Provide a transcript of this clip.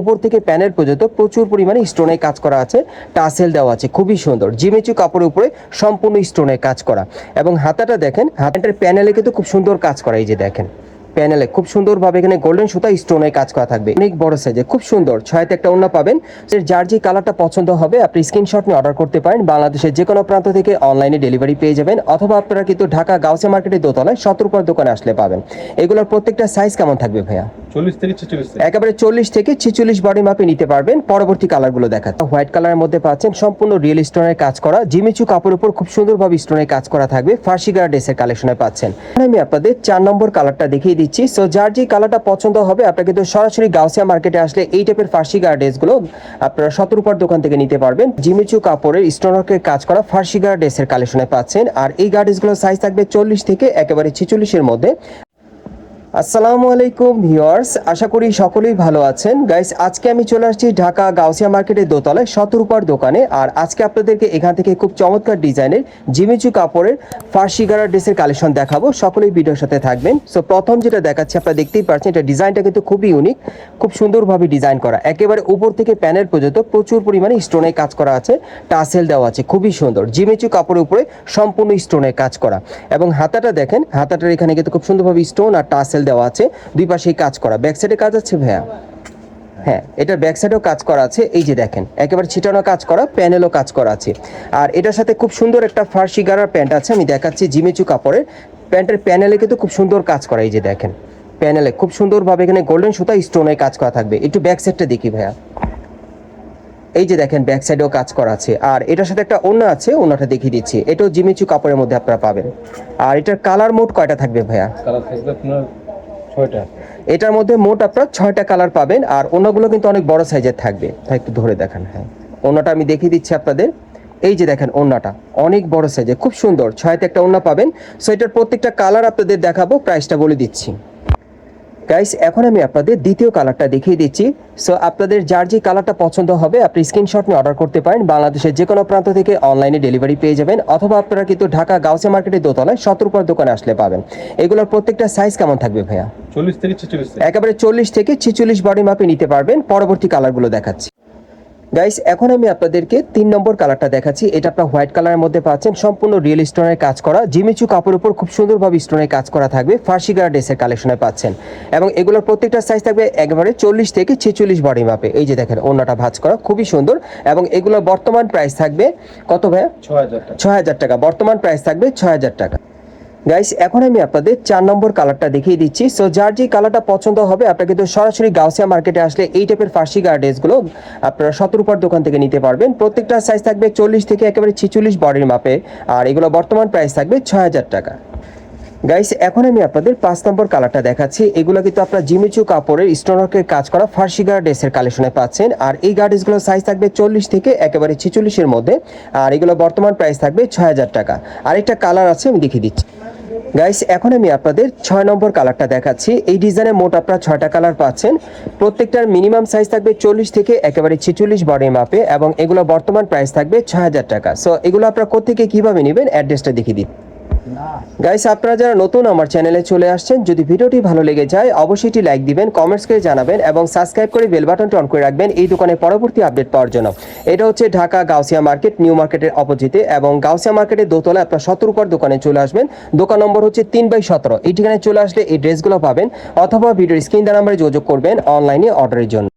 উপর থেকে প্যানেল পর্যন্ত প্রচুর পরিমাণে স্টোনে কাজ করা আছে টাসেল দেওয়া আছে, খুবই সুন্দর। জিমেচু কাপড়ের উপরে সম্পূর্ণ স্টোনে কাজ করা। এবং হাতাটা দেখেন, হাতাটার প্যানেলে কিন্তু খুব সুন্দর কাজ করা, এই যে দেখেন। প্যানেলে খুব সুন্দরভাবে এখানে গোল্ডেন সুতা স্টোনে কাজ করা থাকবে। অনেক বড় সাইজে খুব সুন্দর। ছয়তে একটা অন্য পাবেন। যার যে কালারটা পছন্দ হবে আপনি স্ক্রিনশট নিয়ে অর্ডার করতে পারেন। বাংলাদেশের যে কোনো প্রান্ত থেকে অনলাইনে ডেলিভারি পেয়ে যাবেন। অথবা আপনারা কিন্তু ঢাকা গাউসে মার্কেটের দোতলায় সতর্কর দোকানে আসলে পাবেন। এগুলোর প্রত্যেকটা সাইজ কেমন থাকবে ভাইয়া? চল্লিশ থেকে ছেচল্লিশ একেবারে চল্লিশ থেকে ছেচল্লিশ বডি মাপে নিতে পারবেন। পরবর্তী কালারগুলো দেখাচ্ছে। হোয়াইট কালারের মধ্যে পাচ্ছেন সম্পূর্ণ রিয়েল স্টোনের কাজ করা। জিমিচু কাপড়ের উপর খুব সুন্দরভাবে স্টোনের কাজ করা থাকবে। ফার্সিগার ড্রেসের কালেকশনে পাচ্ছেন। আমি আপনাদের চার নম্বর কালারটা দেখিয়ে দিচ্ছি। সো যার যে কালারটা পছন্দ হবে, আপনারা কিন্তু সরাসরি গাউসিয়া মার্কেটে আসলে এই টাইপের ফার্সি ড্রেসগুলো আপনারা সতর্কর দোকান থেকে নিতে পারবেন। জিমিচু কাপড়ের স্টোনওয়ার্কের কাজ করা ফার্সি ড্রেসের কালেকশনে পাচ্ছেন। আর এই গার্ডেসগুলোর সাইজ থাকবে চল্লিশ থেকে একেবারে ছেচল্লিশের মধ্যে। আসসালামু আলাইকুম ভিউয়ার্স, আশা করি সকলেই ভালো আছেন। গাইস আজকে আমি চলে আসছি ঢাকা গাউসিয়া মার্কেটের দোতলায় শতরূপার দোকানে। আর আজকে আপনাদেরকে এখান থেকে খুব চমৎকার ডিজাইনের জিমিচু কাপড়ের ফার্সি গারা ড্রেসের কালেকশন দেখাবো। সকলেই ভিডিওর সাথে থাকবেন। সো প্রথম যেটা দেখাচ্ছি, আপনারা দেখতেই পাচ্ছেন, এটা ডিজাইনটা কিন্তু খুবই ইউনিক খুব সুন্দরভাবে ডিজাইন করা। একেবারে উপর থেকে প্যানেল পর্যন্ত প্রচুর পরিমাণে স্টোনে কাজ করা আছে, টাসেল দেওয়া আছে, খুবই সুন্দর। জিমিচু কাপড়ের উপরে সম্পূর্ণ স্টোনে কাজ করা। এবং হাতাটা দেখেন, হাতাটার এখানে কিন্তু খুব সুন্দরভাবে স্টোন আর টাসেল দেওয়া আছে, দুই পাশেই কাজ করা। ব্যাক সাইডে কাজ আছে ভাইয়া? হ্যাঁ এটার ব্যাক সাইডেও কাজ করা আছে। এই যে দেখেন, একেবারে ছিটানো কাজ করা প্যানেলও কাজ করা আছে। আর এটার সাথে খুব সুন্দর একটা ফার্সি গারার প্যান্ট আছে, আমি দেখাচ্ছি জিমেচু কাপড়ের। প্যান্টের প্যানেলে কিন্তু খুব সুন্দর কাজ করা, এই যে দেখেন। প্যানেলে খুব সুন্দরভাবে এখানে গোল্ডেন সুতা স্টোনের কাজ করা থাকবে। একটু ব্যাক সাইডটা দেখি ভাইয়া। এই যে দেখেন ব্যাক সাইডেও কাজ করা আছে। আর এটার সাথে একটা ওড়না আছে, ওড়নাটা দেখিয়ে দিচ্ছি। এটাও জিমিচু কাপড়ের মধ্যে আপনারা পাবেন। আর এটার কালার মোট কয়টা থাকবে ভাইয়া? কালার থাকবে আপনার ছয়টা। এটার মধ্যে মোট আপনারা ছয়টা কালার পাবেন আর অন্যগুলো কিন্তু অনেক বড় সাইজের থাকবে। তাই একটু ধরে দেখান হ্যাঁ। অন্যটা আমি দেখিয়ে দিচ্ছি আপনাদের। এই যে দেখেন ওন্নাটা অনেক বড় সাইজে খুব সুন্দর। ছয়তে একটা ওন্না পাবেন। সো এটার প্রত্যেকটা কালার আপনাদের দেখাবো প্রাইসটা বলে দিচ্ছি। গাইস এখন আমি আপনাদের দ্বিতীয় কালারটা দেখিয়ে দিচ্ছি। সো আপনাদের যার যে কালারটা পছন্দ হবে, আপনি স্ক্রিনশট নিয়ে অর্ডার করতে পারেন। বাংলাদেশের যে কোনো প্রান্ত থেকে অনলাইনে ডেলিভারি পেয়ে যাবেন। অথবা আপনারা কিন্তু ঢাকা গাউসে মার্কেটের দোতলায় সতর্কর দোকানে আসলে পাবেন। এগুলোর প্রত্যেকটা সাইজ কেমন থাকবে ভাইয়া? চল্লিশ থেকে ছেচল্লিশ একেবারে চল্লিশ থেকে ছেচল্লিশ বডি মাপে নিতে পারবেন। পরবর্তী কালারগুলো দেখাচ্ছি। গাইস এখন আমি আপনাদেরকে তিন নম্বর কালারটা দেখাচ্ছি। এটা আপনার হোয়াইট কালারের মধ্যে পাচ্ছেন। সম্পূর্ণ রিয়েল স্টোনের কাজ করা। জিমিচু কাপড়ের উপর খুব সুন্দরভাবে স্টোনের কাজ করা থাকবে। ফার্সি গার ড্রেসের কালেকশনে পাচ্ছেন। এবং এগুলোর প্রত্যেকটা সাইজ থাকবে একেবারে চল্লিশ থেকে ছেচল্লিশ বডি মাপে এই যে দেখেন অন্যটা ভাঁজ করা। খুবই সুন্দর। এবং এগুলোর বর্তমান প্রাইস থাকবে কত ভাইয়া? ছ হাজার টাকা। হাজার টাকা। বর্তমান প্রাইস থাকবে ছ হাজার টাকা। গাইস এখন আমি আপনাদের চার নম্বর কালারটা দেখিয়ে দিচ্ছি। সো যার যে কালারটা পছন্দ হবে, আপনারা কিন্তু সরাসরি গাউসিয়া মার্কেটে আসলে এই টাইপের ফার্সি গার্ডেসগুলো আপনারা সতরূপার দোকান থেকে নিতে পারবেন। প্রত্যেকটা সাইজ থাকবে চল্লিশ থেকে একেবারে ছিচল্লিশ বডির মাপে, আর এগুলো বর্তমান প্রাইস থাকবে ছয় হাজার টাকা। গাইস এখন আমি আপনাদের পাঁচ নম্বর কালারটা দেখাচ্ছি। এগুলো কিন্তু আপনার জিমিচু কাপড়ের স্টোনওয়ার্কের কাজ করা ফার্সি গার্ডেসের কালেকশনে পাচ্ছেন। আর এই গার্ডেসগুলোর সাইজ থাকবে চল্লিশ থেকে একেবারে ছিচল্লিশের মধ্যে। আর এগুলো বর্তমান প্রাইস থাকবে ছয় হাজার টাকা। আরেকটা কালার আছে, আমি দেখিয়ে দিচ্ছি। গাইস এখন আমি আপনাদের ছয় নম্বর কালারটা দেখাচ্ছি। এই ডিজাইনে মোট আপনারা ছয়টা কালার পাচ্ছেন। প্রত্যেকটার মিনিমাম সাইজ থাকবে চল্লিশ থেকে একেবারে ছেচল্লিশ বডি মাপে এবং এগুলো বর্তমান প্রাইস থাকবে ছয় হাজার টাকা। সো এগুলো আপনারা কোথেকে কীভাবে নেবেন? অ্যাড্রেসটা দেখিয়ে দিন গাইস আপনারা যারা নতুন আমার চ্যানেলে চলে আসছেন, যদি ভিডিওটি ভালো লেগে যায়, অবশ্যই এটি লাইক দিবেন কমেন্টস করে জানাবেন এবং সাবস্ক্রাইব করে বেল বাটনটি অন করে রাখবেন। এই দোকানে পরবর্তী আপডেট পাওয়ার জন্য। এটা হচ্ছে ঢাকা গাউসিয়া মার্কেট নিউ মার্কেটের অপোজিটে এবং গাউসিয়া মার্কেটের দোতলায় আপনার সতর্কর দোকানে চলে আসবেন। দোকান নম্বর হচ্ছে তিন বাই সতেরো। এই ঠিকানায় চলে আসলে এই ড্রেসগুলো পাবেন অথবা ভিডিওর স্ক্রিন নাম্বারে যোগাযোগ করবেন অনলাইনে অর্ডারের জন্য।